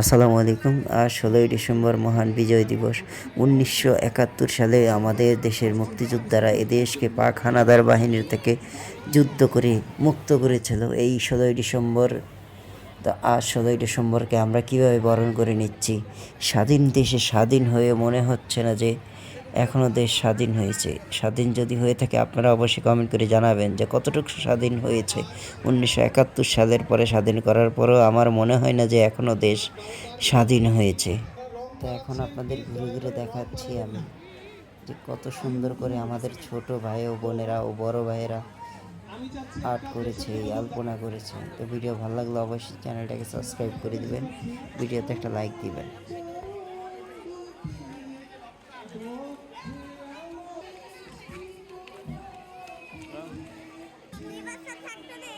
আসসালামু আলাইকুম। আজ ষোলোই ডিসেম্বর মহান বিজয় দিবস। উনিশশো একাত্তর সালে আমাদের দেশের মুক্তিযোদ্ধারা এদেশকে দেশকে পাক হানাদার বাহিনীর থেকে যুদ্ধ করে মুক্ত করেছিল। এই ষোলোই ডিসেম্বর, তো আজ ষোলোই ডিসেম্বরকে আমরা কীভাবে বরণ করে নিচ্ছি? স্বাধীন দেশে স্বাধীন হয়ে মনে হচ্ছে না যে এখনও দেশ স্বাধীন হয়েছে। স্বাধীন যদি হয়ে থাকে, আপনারা অবশ্যই কমেন্ট করে জানাবেন যে কতটুকু স্বাধীন হয়েছে। উনিশশো একাত্তর সালের পরে স্বাধীন করার পরেও আমার মনে হয় না যে এখনও দেশ স্বাধীন হয়েছে। তো এখন আপনাদের ঘুরে ঘুরে দেখাচ্ছি আমি যে কত সুন্দর করে আমাদের ছোট ভাই ও বোনেরা ও বড় ভাইয়েরা আর্ট করেছে, আলপনা করেছে। তো ভিডিও ভালো লাগলে অবশ্যই চ্যানেলটাকে সাবস্ক্রাইব করে দিবেন, ভিডিওতে একটা লাইক দিবেন। নির্বাচন থাকবে